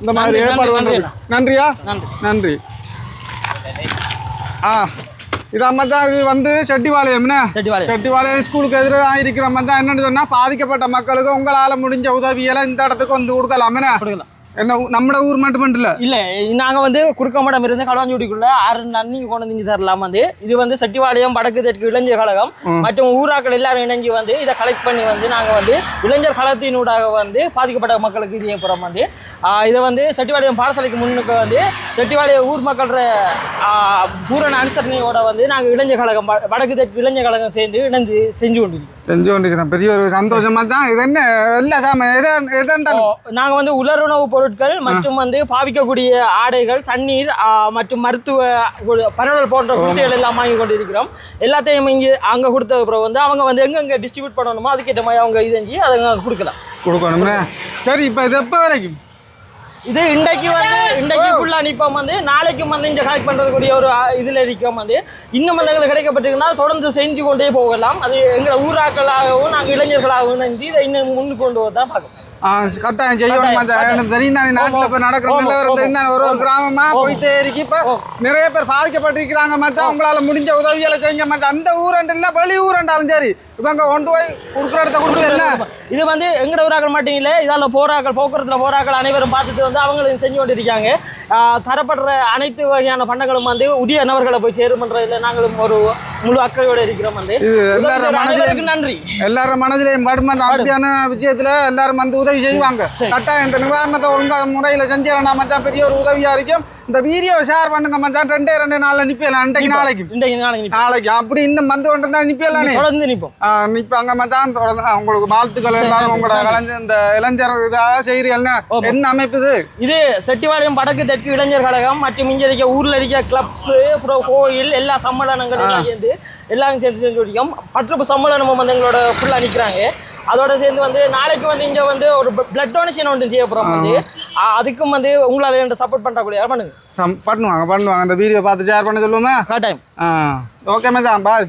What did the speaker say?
இந்த மாதிரி ஏற்பாடு பண்ணுறது நன்றியா? நன்றி. நன்றி. ஆ இது மச்சான் இது வந்து செட்டிவாளையம் என்ன? செட்டிவாளையம். ஸ்கூலுக்கு எதிராக இருக்கிற மச்சான் என்னன்னு சொன்னா பாதிக்கப்பட்ட மக்களுக்கு உங்களால முடிஞ்ச உதவியெல்லாம் இந்த இடத்துக்கு வந்து கொடுக்கலாம் கொடுக்கலாம். என்ன நம்ம ஊர் மட்டும் இல்ல இல்ல நாங்க வந்து குறுக்கமடம் இருந்து களவாஞ்சுடிக்குள்ள ஆறு நன்னி கொண்டு வந்து தரலாம் வந்து. இது வந்து செட்டிவாளையம் வடக்கு தெற்கு இளைஞர் கழகம். மற்றும் ஊராக்கள் எல்லாரும் இணைஞ்சு வந்து இதை கலெக்ட் பண்ணி வந்து நாங்க வந்து இளைஞர் கழகத்தினூடாக வந்து பாதிக்கப்பட்ட மக்களுக்கு இது ஏற்படுறோம் வந்து. இதை வந்து செட்டிவாளையம் பாடசாலைக்கு முன்னுக்கு வந்து செட்டிவாளையம் ஊர் மக்கள ஆஹ் பூரண அனுசரணையோட வந்து நாங்க இளைஞர் கழகம் வடக்கு தெற்கு இளைஞர் கழகம் சேர்ந்து இணைந்து செஞ்சு கொண்டிருக்கோம். செஞ்சு கொண்டிருக்கிறேன் பெரிய ஒரு சந்தோஷமா தான் இது என்ன எல்லா சாமி எதை எதாண்டாலும் நாங்க வந்து உலருணவு பொருட்கள் மற்றும் வந்து பாவிக்கக்கூடிய ஆடைகள் தண்ணீர் மற்றும் மருத்துவ பரவல் போன்ற விஷயங்கள் எல்லாம் வாங்கி கொண்டிருக்கிறோம். எல்லாத்தையும் இங்கே அங்க கொடுத்த பிறகு வந்து அவங்க வந்து எங்கெங்க டிஸ்ட்ரிபியூட் பண்ணணுமோ அதுக்கேற்ற மாதிரி அவங்க இது செஞ்சு அதை கொடுக்கலாம். கொடுக்கணுமே சரி இப்போ இது எப்போ வரைக்கும்? இது இன்றைக்கு வந்து இன்றைக்கு ஃபுல்லாக நிற்போம் வந்து நாளைக்கும் வந்து இங்கே கலெக்ட் பண்ணுறதுக்கூடிய ஒரு இதுல இருக்கோம் வந்து. இன்னும் வந்து எங்களுக்கு கிடைக்கப்பட்டிருக்குன்னா தொடர்ந்து செஞ்சு கொண்டே போகலாம். அது எங்களை ஊராக்களாகவும் நாங்கள் இளைஞர்களாகவும் நினைஞ்சு இதை இன்னும் முன்னு கொண்டு வந்து தான் பார்க்கணும். கட்டாயம் செய்யணும். தெரியும் தானே நாட்டில் இப்போ நடக்கிற நிலவரம். தெரியும் தானே ஒரு ஒரு கிராமமா போயிட்டே இருக்கு. இப்போ நிறைய பேர் பாதிக்கப்பட்டிருக்கிறாங்க மச்சான். உங்களால முடிஞ்ச உதவிகளை செய்யுங்க மச்சான். அந்த ஊரண்டு இல்லை வெளி ஊரண்டாலும் சரி. இப்போ அங்கே கொண்டு போய் கொடுக்குற இடத்த இல்லை இது வந்து எங்கட ஊராக்கள் மட்டும் இல்லை இதால் போராக்கள் போக்குவரத்தில் போராக்கள் அனைவரும் பார்த்துட்டு வந்து அவங்களும் செஞ்சு கொண்டிருக்காங்க. தரப்படுற அனைத்து வகையான பண்டங்களும் வந்து உரிய நபர்களை போய் சேருமன்றதில் நாங்களும் ஒரு முழு அக்கறையோடு இருக்கிறோம் வந்து. எல்லாரும் செய்த மனதிலே அனைவருக்கும் நன்றி. எல்லாரும் மனதிலையும் படுமா அந்த அப்படியான விஷயத்துல எல்லாரும் வந்து உதவி செய்வாங்க. கட்டாயம் இந்த நிவாரணத்தை ஒழுங்கா முறையில செஞ்சிடறா மச்சான் பெரிய ஒரு உதவியா இருக்கும். இந்த வீடியோ ஷேர் பண்ணுங்க மச்சான். ரெண்டே ரெண்டு நாள்ல நிப்பிடலாம் இன்றைக்கு நாளைக்கு. இன்றைக்கு நாளைக்கு. நாளைக்கு. அப்படி இன்னும் வந்து கொண்டு தான் நிப்பிடலானே தொடர்ந்து நிற்போம் நிப்பாங்க மச்சான். தொடர்ந்து உங்களுக்கு வாழ்த்துக்கள் எல்லாரும். உங்களோட கலைஞர் இந்த இளைஞர் இதாக செய்கிறீங்க ஆமா. என்ன அமைப்பு இது? இது செட்டிவாளையம் வடக்கு தெற்கு இளைஞர் கழகம் மற்றும் இங்கே இருக்க ஊரில் இருக்க கிளப்ஸு அப்புறம் கோயில் எல்லா சம்மேளனங்களும் சேர்ந்து எல்லாரும் சேர்ந்து செஞ்சு முடிக்கும் பற்று சம்மேளனமும் வந்து எங்களோட ஃபுல்லாக நிற்கிறாங்க அதோட சேர்ந்து வந்து நாளைக்கு வந்து இங்கே வந்து ஒரு பிளட் டொனேஷன் ஒன்று செய்ய போகிறோம் வந்து அதுக்கும் வந்து உங்களால் சப்போர்ட் பண்ணுறக்கூடிய பண்ணுங்க? சம் பண்ணுவாங்க பண்ணுவாங்க. அந்த வீடியோ பார்த்து ஷேர் பண்ண சொல்லுவோமே? கட்டாயம் ஆ. ஓகே மச்சான் பாய்